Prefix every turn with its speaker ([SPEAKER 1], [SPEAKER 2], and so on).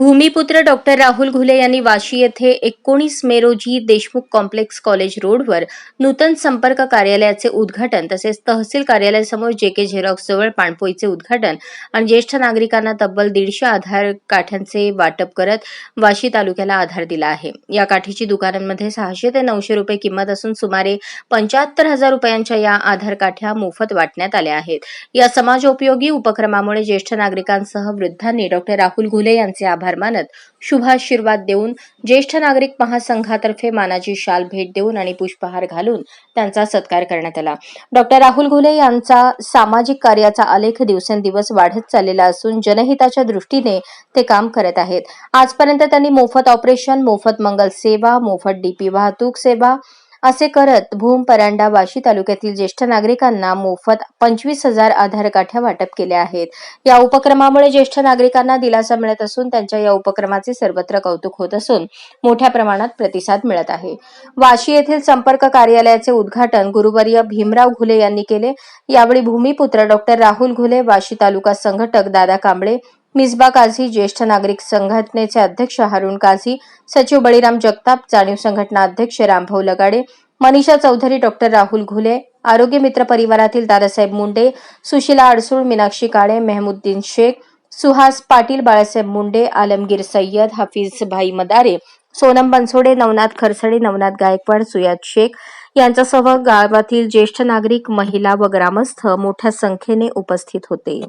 [SPEAKER 1] भूमिपुत्र doctor Rahul Ghule यांनी वाशी येथे एकोणीस मे रोजी देशमुख कॉम्प्लेक्स कॉलेज रोडवर नूतन संपर्क कार्यालयाचे उद्घाटन तसेच तहसील कार्यालयासमोर जे के झेरॉक्सजवळ पाणपोईचे उद्घाटन आणि ज्येष्ठ नागरिकांना तब्बल दीडशे आधार काठ्यांचे वाटप करत वाशी तालुक्याला आधार दिला आहे. या काठीची दुकानांमध्ये सहाशे ते नऊशे रुपये किंमत असून सुमारे पंच्याहत्तर हजार रुपयांच्या या आधार काठ्या मोफत वाटण्यात आल्या आहेत. या समाजोपयोगी उपक्रमामुळे ज्येष्ठ नागरिकांसह वृद्धांनी डॉक्टर राहुल घुले यांचे आभार आभार मानत शुभाशीर्वाद देऊन ज्येष्ठ नागरिक महासंघातर्फे मानाची शाल भेट देऊन आणि पुष्पहार घालून त्यांचा सत्कार करण्यात आला. डॉक्टर राहुल घुले यांचा सामाजिक कार्याचा आलेख दिवसेंदिवस वाढत चाललेला असून जनहिताच्या दृष्टीने ते काम करत आहेत. आजपर्यंत त्यांनी मोफत ऑपरेशन मोफत मंगल सेवा मोफत डीपी वाहतूक सेवा असे करत भूम परांडा वाशी तालुक्यातील ज्येष्ठ नागरिकांना मोफत पंचवीस हजार आधार काठ्या वाटप केल्या आहेत. या उपक्रमामुळे ज्येष्ठ नागरिकांना दिलासा मिळत असून त्यांच्या या उपक्रमाचे सर्वत्र कौतुक होत असून मोठ्या प्रमाणात प्रतिसाद मिळत आहे. वाशी येथील संपर्क कार्यालयाचे उद्घाटन गुरुवर्य भीमराव घुले यांनी केले. यावेळी भूमिपुत्र डॉक्टर राहुल घुले वाशी तालुका संघटक दादा कांबळे मिसबा काझी ज्येष्ठ नागरिक संघटनेचे अध्यक्ष हारुण काझी सचिव बळीराम जगताप जाणीव संघटना अध्यक्ष रामभाऊ लगाडे मनीषा चौधरी डॉक्टर राहुल घुले आरोग्य मित्र परिवारातील दादासाहेब मुंडे सुशीला अडसूळ मीनाक्षी काळे मेहमुद्दीन शेख सुहास पाटील बाळासाहेब मुंडे आलमगीर सय्यद हफीज भाई मदारे सोनम बनसोडे नवनाथ खरसडे नवनाथ गायकवाड सुयाद शेख यांच्यासह गावातील ज्येष्ठ नागरिक महिला व ग्रामस्थ मोठ्या संख्येने उपस्थित होते.